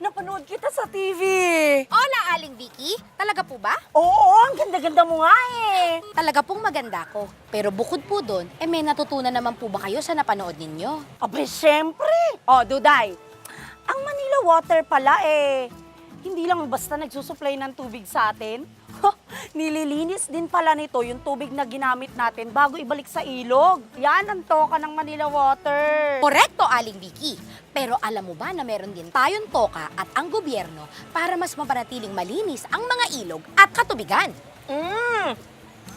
napanood kita sa TV. Hola, Aling Vicky. Talaga po ba? Oo, ang ganda-ganda mo nga eh. Talaga pong maganda ko. Pero bukod po doon, eh may natutunan naman po ba kayo sa napanood ninyo? Abay, syempre. Oh, Duday, ang Manila Water pala eh, hindi lang basta nagsusupply ng tubig sa atin. Nililinis din pala nito yung tubig na ginamit natin bago ibalik sa ilog. Yan ang toka ng Manila Water. Korekto, Aling Vicky. Pero alam mo ba na meron din tayong toka at ang gobyerno para mas mapanatiling malinis ang mga ilog at katubigan? Mm.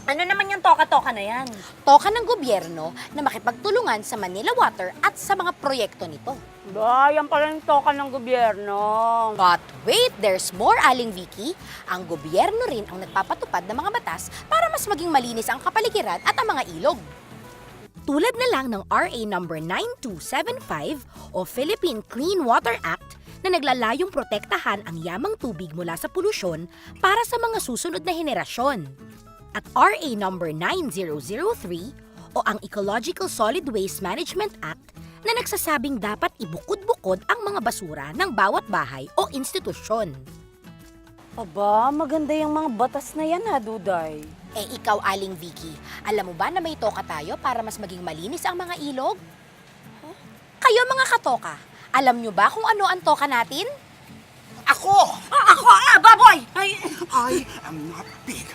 Ano naman yung toka-toka na yan? Toka ng gobyerno na makipagtulungan sa Manila Water at sa mga proyekto nito. Ba, yan pala yung toka ng gobyerno. But wait, there's more, Aling Vicky. Ang gobyerno rin ang nagpapatupad ng mga batas para mas maging malinis ang kapaligiran at ang mga ilog. Tulad na lang ng RA number 9275 o Philippine Clean Water Act na naglalayong protektahan ang yamang tubig mula sa polusyon para sa mga susunod na henerasyon. At RA number 9003 o ang Ecological Solid Waste Management Act na nagsasabing dapat ibukod-bukod ang mga basura ng bawat bahay o institusyon. Aba, maganda yung mga batas na yan ha, Duday. Eh ikaw, Aling Vicky, alam mo ba na may toka tayo para mas maging malinis ang mga ilog? Kayo mga katoka, alam nyo ba kung ano ang toka natin? Ako! Ah, ako, ah, baboy! Ay, I am not big.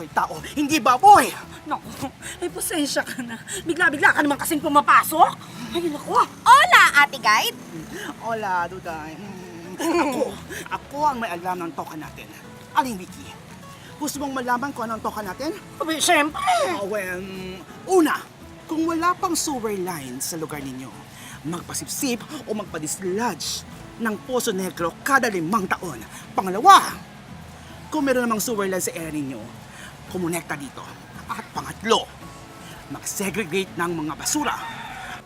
Ako'y tao, hindi baboy! naku, ay pasensya ka na. Bigla-bigla ka naman kasing pumapasok. Ay, naku. Hola, Ate Guide! Hola, Duday. Mm, Ako, ako ang may alam ng toka natin. Aling Vicky, gusto mong malaman kung ano ang toka natin? Abay, syempre. Oh, well, una, kung wala pang sewer line sa lugar ninyo, magpasipsip o magpadislodge ng Poso Negro kada limang taon. Pangalawa, kung meron namang sewer line sa area ninyo, kumonekta dito. At pangatlo, mag-segregate ng mga basura.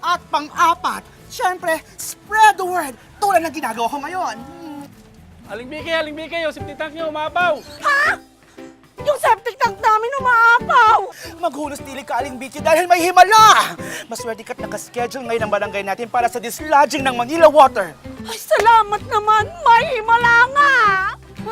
At pang-apat, syempre, spread the word tulad ng ginagawa ko ngayon. Hmm, Aling Biki, Aling Biki, yung safety tank nyo, umabaw! Yung septic tank namin umaapaw. Maghulos dili ka aling Vicky dahil may himala! Maswerte ka't nakaschedule ngayon ang barangay natin para sa dislodging ng Manila Water. Ay, salamat naman. May himala nga.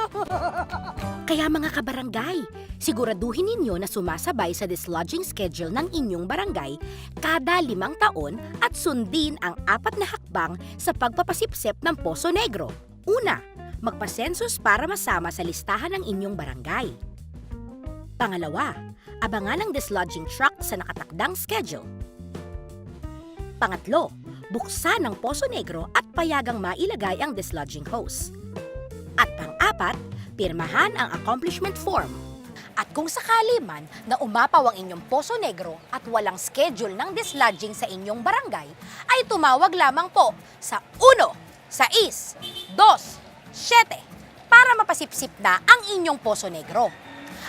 Kaya mga kabarangay, siguraduhin ninyo na sumasabay sa dislodging schedule ng inyong barangay kada limang taon at sundin ang apat na hakbang sa pagpapasipsip ng Poso Negro. Una, magpasensus para masama sa listahan ng inyong barangay. Pangalawa, abangan ang dislodging truck sa nakatakdang schedule. Pangatlo, buksan ang Poso Negro at payagang mailagay ang dislodging hose. At pang-apat, pirmahan ang accomplishment form. At kung sakali man na umapaw ang inyong Poso Negro at walang schedule ng dislodging sa inyong barangay, ay tumawag lamang po sa 1, 6, 2, 7 para mapasipsip na ang inyong Poso Negro.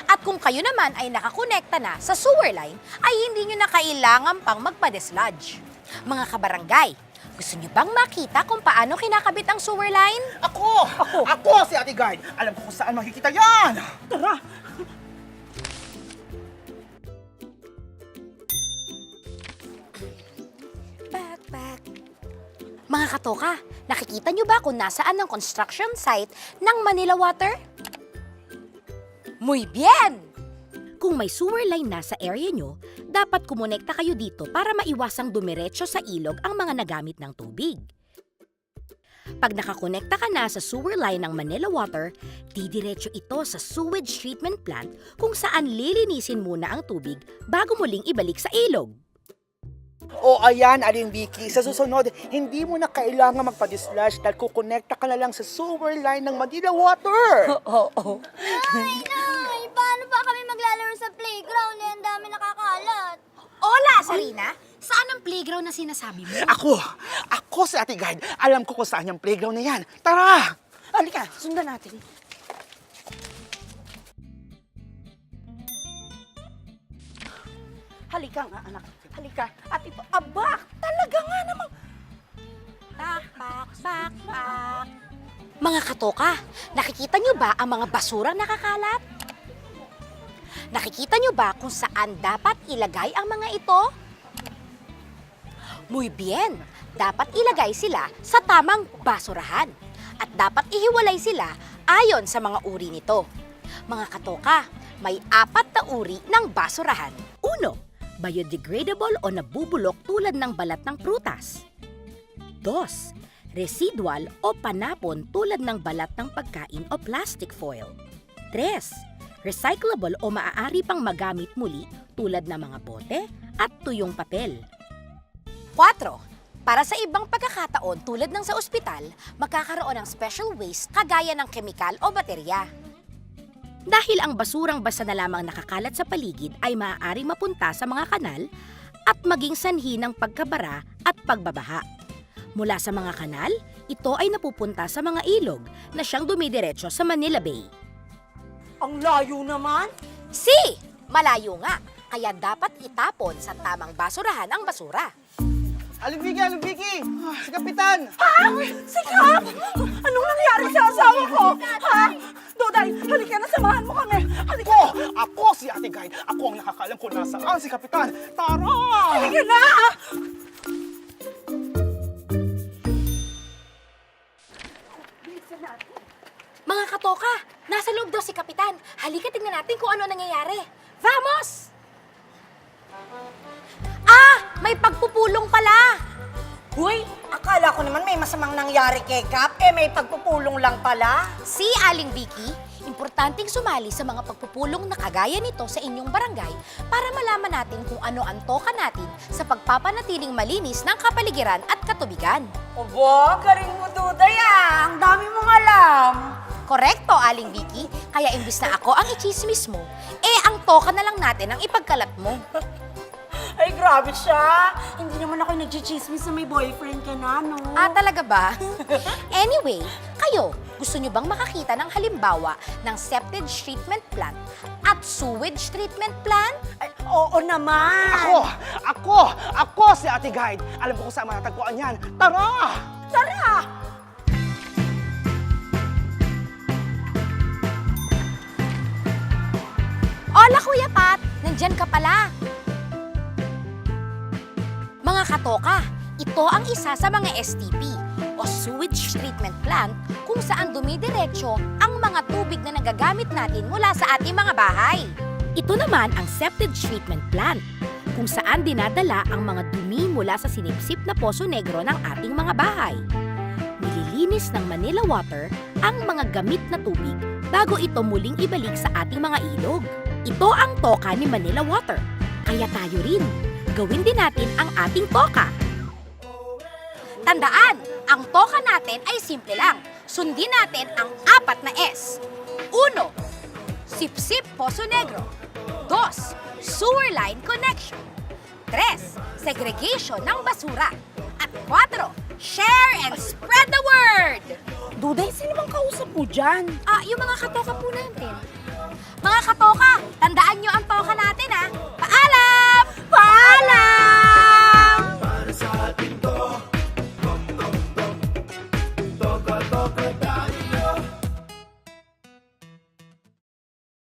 At kung kayo naman ay nakakonekta na sa sewer line, ay hindi nyo na kailangan pang magpa-dislodge. Mga kabarangay, gusto nyo bang makita kung paano kinakabit ang sewer line? Ako! Ako! Ako si Ate Guard! Alam ko kung saan makikita yan! Tara. Back, back. Mga katoka, nakikita nyo ba kung nasaan ang construction site ng Manila Water? Muy bien! Kung may sewer line na sa area nyo, dapat kumonekta kayo dito para maiwasang dumiretso sa ilog ang mga nagamit ng tubig. Pag nakakonekta ka na sa sewer line ng Manila Water, didiretso ito sa sewage treatment plant kung saan lilinisin muna ang tubig bago muling ibalik sa ilog. O ayan, Aling Vicky, sa susunod, hindi mo na kailangan magpa-dislodge dahil kukonekta ka na lang sa sewer line ng Manila Water! Oo. Oh, Nay! Paano pa kami maglalaro sa playground? Eh, ang dami nakakalat. Hola, Sarina! Saan ang playground na sinasabi mo? Ako! Ako si Ate Guard! Alam ko kung saan yung playground na yan! Tara! Halika, sundan natin. Halika nga, anak. Halika. At ito, aba, talaga nga namang... Bak, bak, bak, bak. Mga katoka, nakikita nyo ba ang mga basurang nakakalat? Nakikita nyo ba kung saan dapat ilagay ang mga ito? Muy bien, dapat ilagay sila sa tamang basurahan. at dapat ihiwalay sila ayon sa mga uri nito. Mga katoka, may apat na uri ng basurahan. Uno, biodegradable o nabubulok tulad ng balat ng prutas. Dos, residual o panapon tulad ng balat ng pagkain o plastic foil. Tres, recyclable o maaari pang magamit muli tulad ng mga bote at tuyong papel. 4. Para sa ibang pagkakataon tulad ng sa ospital, magkakaroon ng special waste kagaya ng kemikal o baterya. Dahil ang basurang basa na lamang nakakalat sa paligid ay maaaring mapunta sa mga kanal at maging sanhi ng pagkabara at pagbabaha. Mula sa mga kanal, ito ay napupunta sa mga ilog na siyang dumidiretso sa Manila Bay. Ang layo naman. Si! Malayo nga, kaya dapat itapon sa tamang basurahan ang basura. Aling Vicky, Aling Vicky! Si Kapitan! Ha? Si Kap! Anong nangyari sa asawa ko? Ha? Duday, halika na, samahan mo kami. Halika Ako! Ako si Ate Guide! Ako ang nakakalam kung nasaan si Kapitan! Tara! Halika na! Mga katoka, nasa loob daw si Kapitan. Halika tingnan natin kung ano nangyayari. Vamos! May pagpupulong pala! Huy, akala ko naman may masamang nangyari kay Kap, eh may pagpupulong lang pala. Si Aling Vicky, importanteng sumali sa mga pagpupulong na kagaya nito sa inyong barangay para malaman natin kung ano ang toka natin sa pagpapanatiling malinis ng kapaligiran at katubigan. Obo, galing mo, Duday ah. Ang dami mong alam. Korekto, Aling Vicky. Kaya imbis na ako ang ichismis mo, eh ang toka na lang natin ang ipagkalat mo. Ay, grabe siya. Hindi naman ako nagchichismis na may boyfriend ka na, no? Ah, talaga ba? anyway, kayo, gusto nyo bang makakita ng halimbawa ng septage treatment plant at sewage treatment plant? Ay, oo naman. Ako! Ako! Ako si Ate Guide! Alam ko kung saan matatagpuan yan! Tara! Tara! Hola, Kuya Pat! Nandyan ka pala. Mga katoka, ito ang isa sa mga STP o sewage treatment plant kung saan dumidiretso ang mga tubig na nagagamit natin mula sa ating mga bahay. Ito naman ang septage treatment plant kung saan dinadala ang mga dumi mula sa sinipsip na poso negro ng ating mga bahay. Nililinis ng Manila Water ang mga gamit na tubig bago ito muling ibalik sa ating mga ilog. Ito ang toka ni Manila Water. Kaya tayo rin, gawin din natin ang ating toka. Tandaan, ang toka natin ay simple lang. Sundin natin ang apat na S. Uno, sip-sip Poso Negro. Dos, sewer line connection. Tres, segregation ng basura. At kwatro, share and spread the word! Duday, sino bang kausap mo dyan? Ah, yung mga katoka po natin.